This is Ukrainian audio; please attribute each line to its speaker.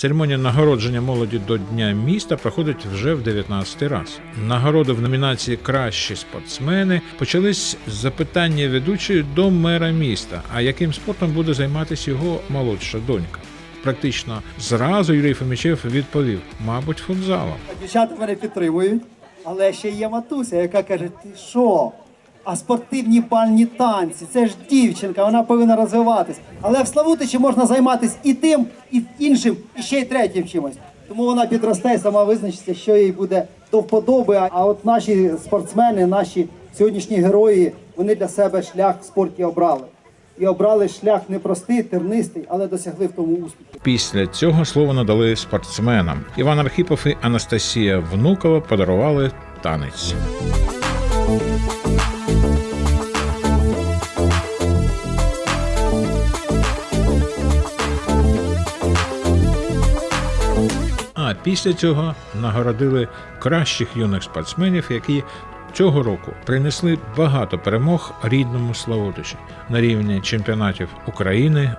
Speaker 1: Церемонія нагородження молоді до Дня міста проходить вже в 19-й раз. Нагороди в номінації Кращі спортсмени почались з запитання ведучої до мера міста. А яким спортом буде займатися його молодша донька? Практично зразу Юрій Фомічев відповів: мабуть, футзалом.
Speaker 2: Дівчата мене підтримують, але ще є матуся, яка каже: ти що? А спортивні бальні танці, це ж дівчинка, вона повинна розвиватись. Але в Славутичі можна займатися і тим, і іншим, і ще й третім чимось. Тому вона підросте і сама визначиться, що їй буде до вподоби. А от наші спортсмени, наші сьогоднішні герої, вони для себе шлях в спорті обрали. І обрали шлях непростий, тернистий, але досягли в тому успіху.
Speaker 1: Після цього слово надали спортсменам. Іван Архіпов і Анастасія Внукова подарували танець. Після цього нагородили кращих юних спортсменів, які цього року принесли багато перемог рідному Славутичі на рівні чемпіонатів України,